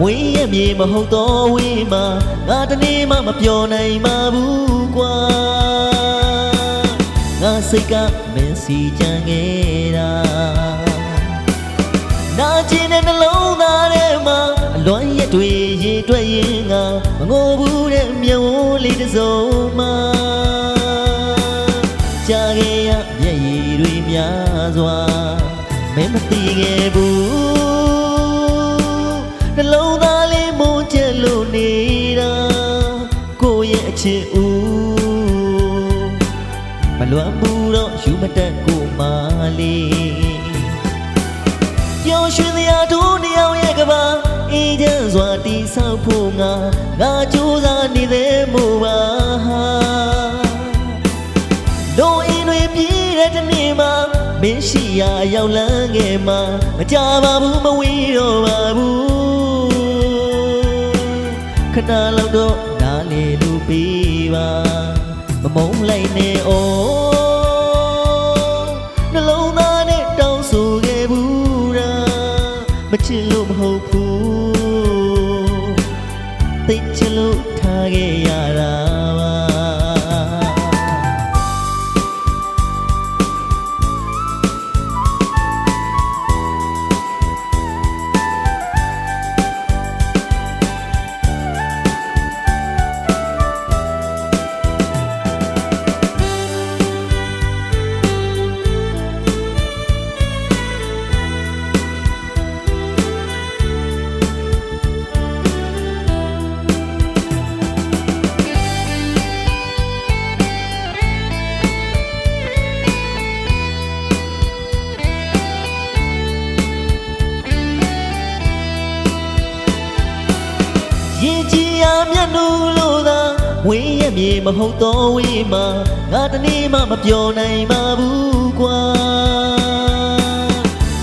မွေးရမြေမဟုတ်တော့ဝေးမှာငါတနေ့မှမပြောနိုင်ပါဘူးကွာငါစိတ်ကမင်းစီကြံခဲ့တာနာကျင်တဲ့နှလုံးသားထဲမှာအလွမ်းရက်တွေရေတွက်ရင်ငါမငိုဘူးတဲ့မျက်ဝန်းလေးတစ်စုံမှာကြာခဲ့ရမျက်ရည်တွေများစွာမင်းမသိခဲ့ဘူး လွမ်းဘူးတော့ယူမတတ်ကိုမလေးပျော်ရွှင်စရာတို့နှစ်ယောက်ရဲ့ကဘာအေးချမ်းစွာတည်ဆောက်ဖို့ငါငါကြိုးစားနေသေးမို့ပါတို့အင်းတွေပြေးတဲ့တနေ့မှာမင်းရှိရာရောက်လန်းခဲ့မှာမကြပါဘူးမဝေးတော့ပါဘူးခဏလောက်တော့နားလေလို့ပေးပါ မမုန်းလိုက်နဲ့ဩနှလုံးသားနဲ့တောင်းဆိုခဲ့ဘူးတာမချစ်လို့မဟုတ်ဘူးသိချစ်လို့ထားခဲ့ရတာပါ ရင်ကြည်ရာမျက်နှာလို့သာဝင်းရမြေမဟုတ်တော့ဝေးမှာငါတနေ့မှမပြောနိုင်ပါဘူးကွာ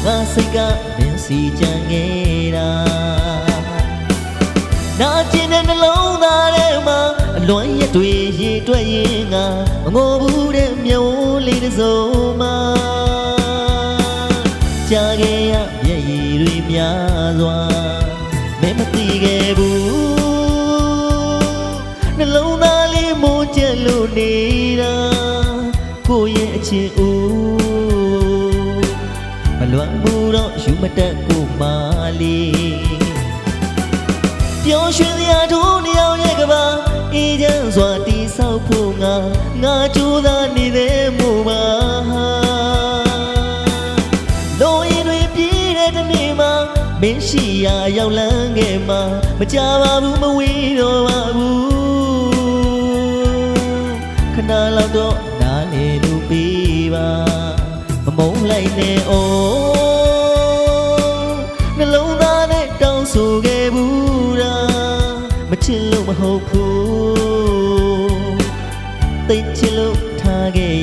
ငါစိတ်ကမင်းစီကြံခဲ့တာနာကျင်တဲ့နှလုံးသားထဲမှာအလွမ်းရက်တွေရေတွက်ရင်ငါမငိုဘူးတဲ့မျက်ဝန်းလေးတစ်စုံမှာကြာခဲ့ရမျက်ရည်တွေများစွာ ရဲ့အချစ်ဦးမလွမ်းမှုတော့ယူမတတ်ကိုမလေးပျော်ရွှင်စရာတို့နှစ်ယောက်ရဲ့ကဘာအေးချမ်းစွာတည်ဆောက်ဖို့ငါငါကြိုးစားနေသေးမို့ပါလိုရင်တွေပြေးတဲ့တနေ့မှာမင်းရှိရာရောက်လန်းခဲ့မှာမကြပါဘူးမဝေးတော့ပါဘူးခဏလောက်တော့နားလေလို့ပေး ပါမမုန်းလိုက်နဲ့ဩနှလုံးသားနဲ့တောင်းဆိုခဲ့ဘူးတာမချစ်လို့မဟုတ်ဘူးသိချစ်လို့ထားခဲ့ရတာပါ